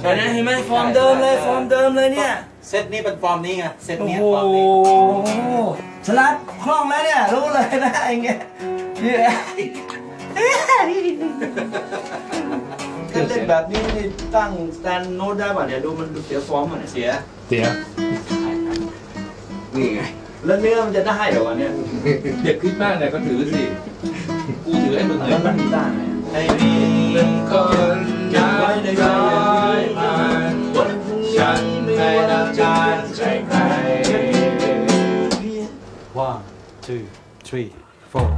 ใช่เห็นไหมเห็นไหมฟอร์มเดิมเลยฟอร์มเดิมเลยเนี่ย เซตนี้เป็นฟอร์มนี้ไง เซตโอ้นี้โหฟอร์มนี้ฉลาดคล่องแล้วเนี่ย รู้เลยนะไอ้เงี้ยเนี่ยถ้าเล่นแบบนี้นี่ตั้งสแตนโน้ตได้ป่ะเดี๋ยวดูมันดูเสียฟอร์มอะเนี่ยเสีย เสียนี่ไง แล้วเนื้อมันจะได้เหรอวะเนี่ย เด็กคิดมากเนี่ยก็ถือสิ กูถือให้มึงเลแล้วยมันได้ไหม ให้มีเป็นคนย้ายร้อยมาฉันไม่ต้องการใจใคร one two three four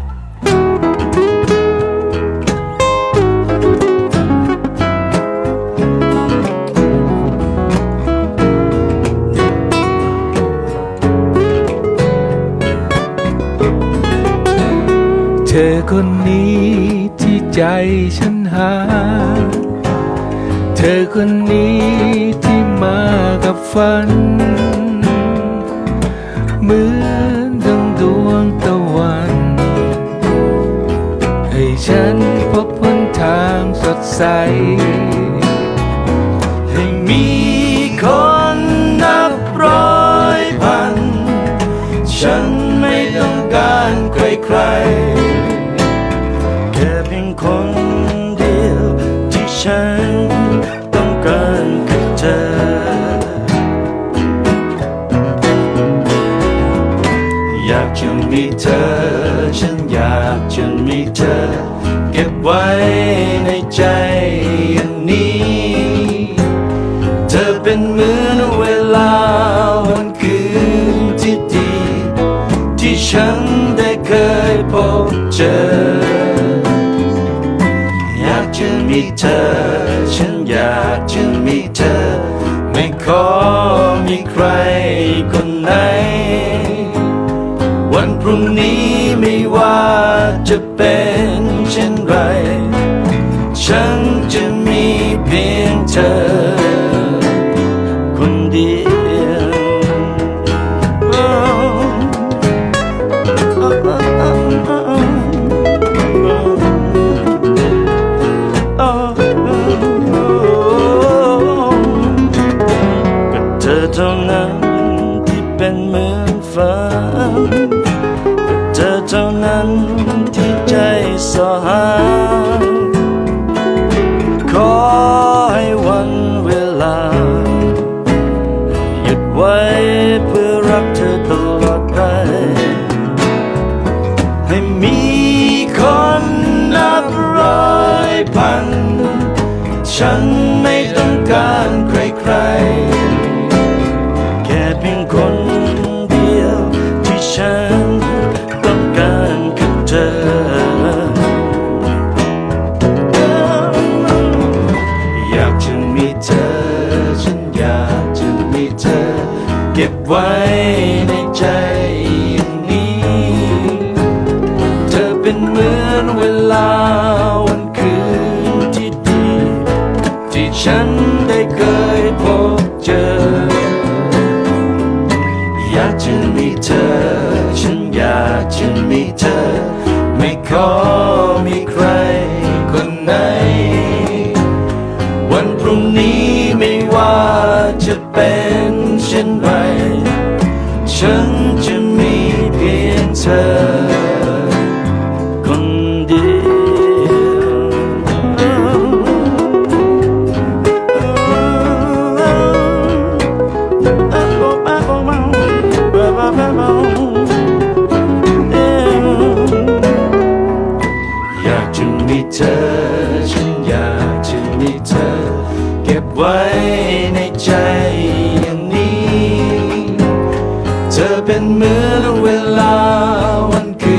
เธอคนนี้ ที่ใจฉันหา เธอคนนี้ที่มากับฝัน เหมือนดังดวงตะวัน ให้ฉันพบหนทางสดใส พียงคนเดียวที่ฉันต้องการคือเธอ อยากจะมีเธอ ฉันอยากจะมีเธอ เก็บไว้ในใจอย่างนี้ เธอเป็นเหมือนเวลาวันคืนที่ดี ที่ฉันได้เคยพบเจอ จะมีเธอ ฉันอยากจะมีเธอ ไม่ขอมีใครคนไหน วันพรุ่งนี้ไม่ว่าจะเป็นเช่นไร ฉันจะมีเพียงเธอ เธอเท่านั้นที่เป็นเหมือนฝันเธอเท่านั้นที่ใจสหาย ไว้ในใจอย่างนี้ เธอเป็นเหมือนเวลาวันคืนที่ดี ที่ฉันได้เคยพบเจอ อยากจะมีเธอ ฉันอยากจะมีเธอ ไม่ขอมีใครคนไหน วันพรุ่งนี้ไม่ว่าจะเป็นเช่นไร เป็นเหมือนเวลาวันคื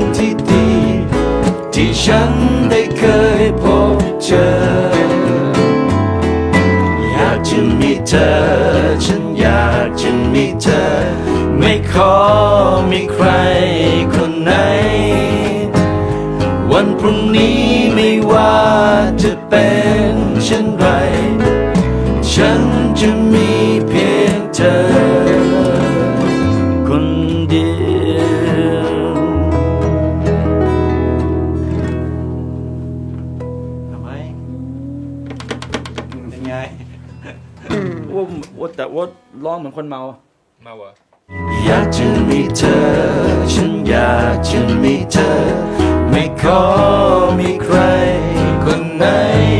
นที่ดี ที่ฉันได้เคยพบเจอ อยากจะมีเธอ ฉันอยากจะมีเธอ ไม่ขอมีใครคนไหน วันพรุ่งนี้ไม่ว่าจะเป็นเช่นไร ฉันจะมี ร้องเหมือนคนเมาเมาวะอยากจะมีเธอ ฉันอยากจะมีเธอ ไม่ขอมีใครคนไหนวัน